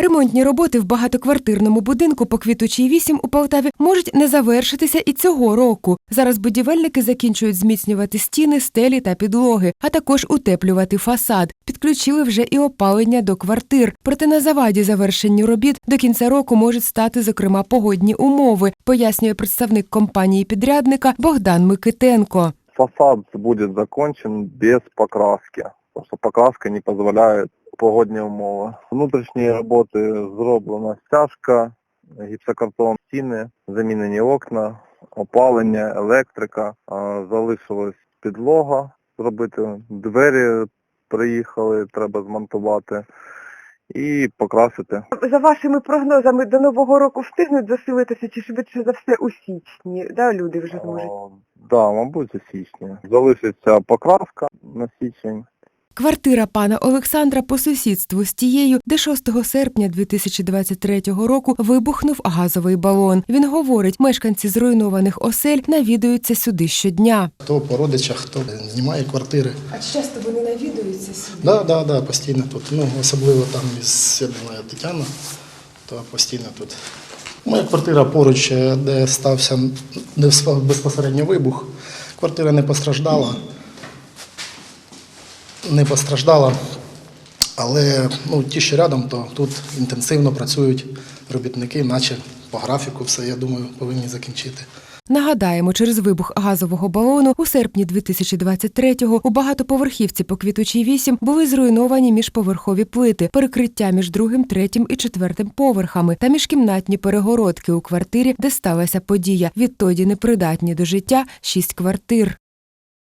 Ремонтні роботи в багатоквартирному будинку по квітучій 8 у Полтаві можуть не завершитися і цього року. Зараз будівельники закінчують зміцнювати стіни, стелі та підлоги, а також утеплювати фасад. Підключили вже і опалення до квартир. Проте на заваді завершенню робіт до кінця року можуть стати зокрема погодні умови, пояснює представник компанії підрядника Богдан Микитенко. Фасад будет закончен без покраски, что покраска не позволяет погодні умови. Внутрішні роботи зроблена стяжка, гіпсокартон, стіни, замінені окна, опалення, електрика, залишилась підлога зробити, двері приїхали, треба змонтувати і покрасити. За вашими прогнозами до нового року встигнуть засилитися чи швидше за все у січні? Да, люди вже зможуть. А, Да, мабуть, у січні. Залишиться покраска на січень. Квартира пана Олександра по сусідству з тією, де 6 серпня 2023 року вибухнув газовий балон. Він говорить, мешканці зруйнованих осель навідуються сюди щодня. Хто по родичах, хто знімає квартири. А часто вони навідуються сюди? Да, да, да, постійно тут. Ну, особливо там із я Тетяна, то постійно тут. Моя квартира поруч, е, де стався безпосередньо вибух. Квартира не постраждала. Не постраждала. Але ну, ті, що рядом, то тут інтенсивно працюють робітники, наче по графіку все, я думаю, повинні закінчити. Нагадаємо, через вибух газового балону у серпні 2023-го у багатоповерхівці по квітучій 8 були зруйновані міжповерхові плити, перекриття між другим, третім і четвертим поверхами та міжкімнатні перегородки у квартирі, де сталася подія. Відтоді непридатні до життя шість квартир.